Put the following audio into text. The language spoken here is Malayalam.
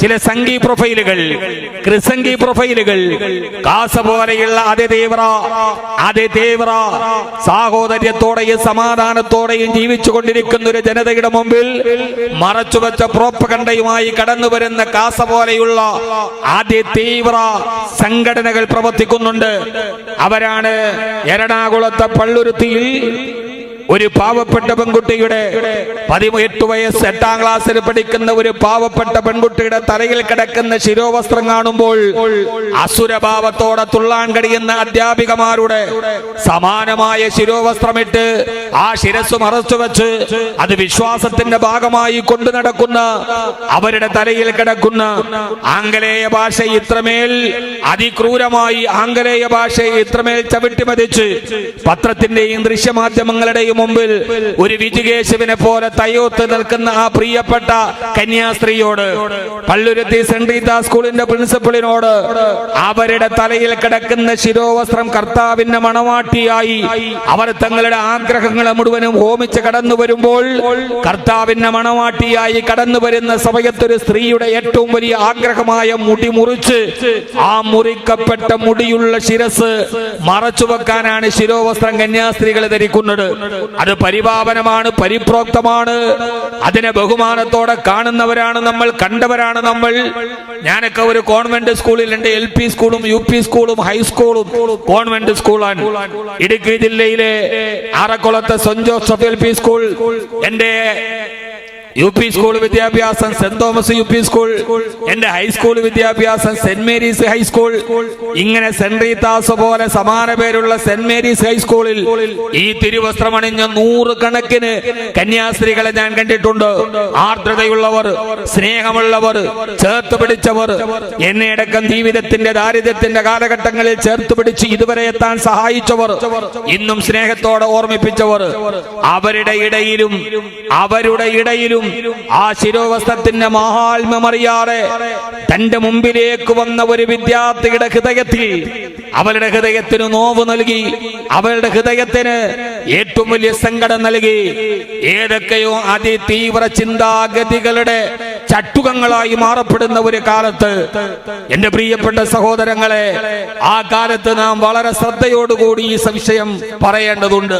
ചില സംഗീ പ്രൊഫൈലുകൾ ക്രിസംഗി പ്രൊഫൈലുകൾ കാസ പോലെയുള്ള അതിതീവ്ര അതിതീവ്ര സാഹോദര്യത്തോടെയും സമാധാനത്തോടെയും ജീവിച്ചു കൊണ്ടിരിക്കുന്ന ഒരു ജനതയുടെ മുമ്പിൽ മറച്ചുവെച്ച പ്രോപ്പകണ്ഡയുമായി കടന്നു വരുന്ന കാസ പോലെയുള്ള അതിതീവ്ര സംഘടനകൾ പ്രവർത്തിക്കുന്നുണ്ട്. അവരാണ് എറണാകുളത്തെ പള്ളുരുത്തിയിൽ ഒരു പാവപ്പെട്ട പെൺകുട്ടിയുടെ പതിനെട്ട് വയസ്സ് എട്ടാം ക്ലാസ്സിൽ പഠിക്കുന്ന ഒരു പാവപ്പെട്ട പെൺകുട്ടിയുടെ തലയിൽ കിടക്കുന്ന ശിരോവസ്ത്രം കാണുമ്പോൾ അസുരഭാവത്തോടെ തുള്ളാൻ കഴിയുന്ന അധ്യാപികമാരുടെ സമാനമായ ശിരോവസ്ത്രമിട്ട് ആ ശിരസ് മറച്ചു വെച്ച് അത് വിശ്വാസത്തിന്റെ ഭാഗമായി കൊണ്ടു നടക്കുന്ന അവരുടെ തലയിൽ കിടക്കുന്ന ആംഗലേയ ഭാഷ ഇത്രമേൽ അതിക്രൂരമായി ആംഗലേയ ഭാഷയെ ഇത്രമേൽ ചവിട്ടിമതിച്ച് പത്രത്തിന്റെയും ദൃശ്യമാധ്യമങ്ങളുടെയും മുമ്പിൽ ഒരു വിജുകേശുവിനെ പോലെ തയ്യോത്ത് നിൽക്കുന്ന ആ പ്രിയപ്പെട്ട കന്യാസ്ത്രീയോട് പള്ളുരുത്തി സെന്റ് സ്കൂളിന്റെ പ്രിൻസിപ്പളിനോട് അവരുടെ തലയിൽ കിടക്കുന്ന ശിരോവസ്ത്രം കർത്താവിന്റെ മണവാട്ടിയായി അവർ തങ്ങളുടെ ആഗ്രഹങ്ങളെ മുഴുവനും ഹോമിച്ച് കടന്നു വരുമ്പോൾ കർത്താവിന്റെ മണവാട്ടിയായി കടന്നു വരുന്ന സമയത്തൊരു സ്ത്രീയുടെ ഏറ്റവും വലിയ ആഗ്രഹമായ മുടി മുറിച്ച് ആ മുറിക്കപ്പെട്ട മുടിയുള്ള ശിരസ് മറച്ചു വെക്കാനാണ് ശിരോവസ്ത്രം കന്യാസ്ത്രീകൾ ധരിക്കുന്നത്. അത് പരിപാവനമാണ് പരിപ്രോക്തമാണ്. അതിനെ ബഹുമാനത്തോടെ കാണുന്നവരാണ് നമ്മൾ കണ്ടവരാണ് നമ്മൾ. ഞാനൊക്കെ ഒരു കോൺവെന്റ് സ്കൂളിൽ ഉണ്ട് എൽ പി സ്കൂളും യു പി സ്കൂളും ഹൈസ്കൂളും കോൺവെന്റ് സ്കൂളാണ്. ഇടുക്കി ജില്ലയിലെ ആറക്കുളത്തെ saint Joseph L P school. എന്റെ യു പി സ്കൂൾ വിദ്യാഭ്യാസം saint Thomas U P school എന്റെ ഹൈസ്കൂൾ വിദ്യാഭ്യാസം സെന്റ് മേരീസ് ഹൈസ്കൂൾ ഇങ്ങനെ സെന്റ് റീതാസ് പോലെ സമാന പേരുള്ള സെന്റ് മേരീസ് ഹൈസ്കൂളിൽ ഈ തിരുവസ്ത്രമണിഞ്ഞ നൂറ് കണക്കിന് കന്യാസ്ത്രീകളെ ഞാൻ കണ്ടിട്ടുണ്ട്. ആർദ്രതയുള്ളവർ സ്നേഹമുള്ളവർ ചേർത്ത് പിടിച്ചവർ എന്നെയടക്കം ജീവിതത്തിന്റെ ദാരിദ്ര്യത്തിന്റെ കാലഘട്ടങ്ങളിൽ ചേർത്ത് പിടിച്ച് ഇതുവരെ എത്താൻ സഹായിച്ചവർ ഇന്നും സ്നേഹത്തോടെ ഓർമ്മിപ്പിച്ചവർ അവരുടെ ഇടയിലും അവരുടെ ഇടയിലും ആ ശിരോവസ്ത്രത്തിന്റെ മഹാത്മ്യമറിയാതെ തന്റെ മുമ്പിലേക്ക് വന്ന ഒരു വിദ്യാർത്ഥിയുടെ ഹൃദയത്തിൽ അവളുടെ ഹൃദയത്തിന് നോവ് നൽകി അവളുടെ ഹൃദയത്തിന് ഏറ്റവും വലിയ സങ്കടം നൽകി. ഏതൊക്കെയോ അതിതീവ്ര ചിന്താഗതികളുടെ ചട്ടുകങ്ങളായി മാറപ്പെടുന്ന ഒരു കാലത്ത് എന്റെ പ്രിയപ്പെട്ട സഹോദരങ്ങളെ ആ കാലത്ത് നാം വളരെ ശ്രദ്ധയോടുകൂടി ഈ സംശയം പറയേണ്ടതുണ്ട്.